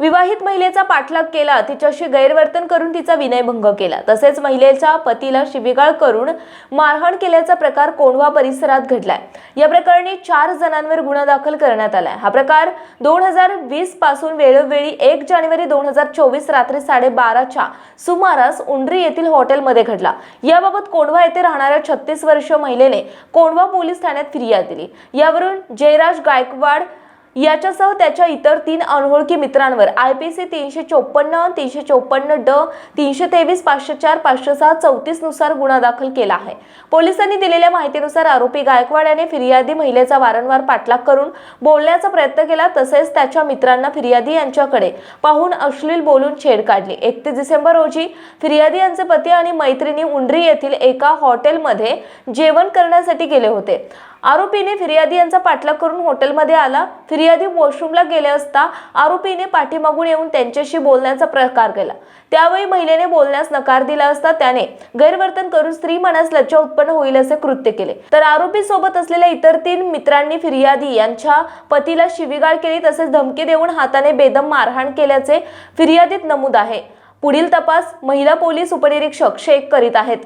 विवाहित महिलेचा पाठलाग केला तिच्याशी गैरवर्तन करून तिचा विनयभंग केला. तसेच महिलेच्या पतीला शिबिगाळ करून मारहाण केल्याचा प्रकार कोंढवा परिसरात घडलाय. या प्रकरणी चार जणांवर गुन्हा दाखल करण्यात आलाय. हा प्रकार दोन हजार वीसपासून वेळोवेळी एक जानेवारी दोन हजार चोवीस रात्री साडेबाराच्या सुमारास उंड्री येथील हॉटेलमध्ये घडला. याबाबत कोंढवा येथे राहणाऱ्या छत्तीस वर्षीय महिलेने कोंढवा पोलीस ठाण्यात फिर्याद दिली. यावरून जयराज गायकवाड याच्यासह त्याच्या इतर तीन अनोळखी मित्रांवर आय पी सी तीनशे चोपन्न तीनशे चोपन्न ड तीनशे तेवीस पाचशे चार पाचशे सहा चौतीसनुसार गुन्हा दाखल केला आहे. पोलिसांनी दिलेल्या माहितीनुसार आरोपी गायकवाड याने फिर्यादी महिलेचा वारंवार पाठलाग करून बोलण्याचा प्रयत्न केला तसेच त्याच्या मित्रांना फिर्यादी यांच्याकडे पाहून अश्लील बोलून छेड काढली. एकतीस डिसेंबर रोजी फिर्यादी यांचे पती आणि मैत्रिणी उंडरी येथील एका हॉटेलमध्ये जेवण करण्यासाठी गेले होते. आरोपीने फिर्यादी यांचा पाठलाग करून हॉटेलमध्ये आला. फिर्यादी वॉशरूमला गेले असता आरोपीने पाठीमागून येऊन त्यांच्याशी बोलण्याचा प्रकार केला. त्यावेळी महिलेने बोलण्यास नकार दिला असता त्याने गैरवर्तन करून स्त्री मनास लज्जा उत्पन्न होईल असे कृत्य केले. तर आरोपी सोबत असलेल्या इतर तीन मित्रांनी फिर्यादी यांच्या पतीला शिवीगाळ केली तसेच धमकी देऊन हाताने बेदम मारहाण केल्याचे फिर्यादीत नमूद आहे. पुढील तपास महिला पोलीस उपनिरीक्षक शेख करीत आहेत.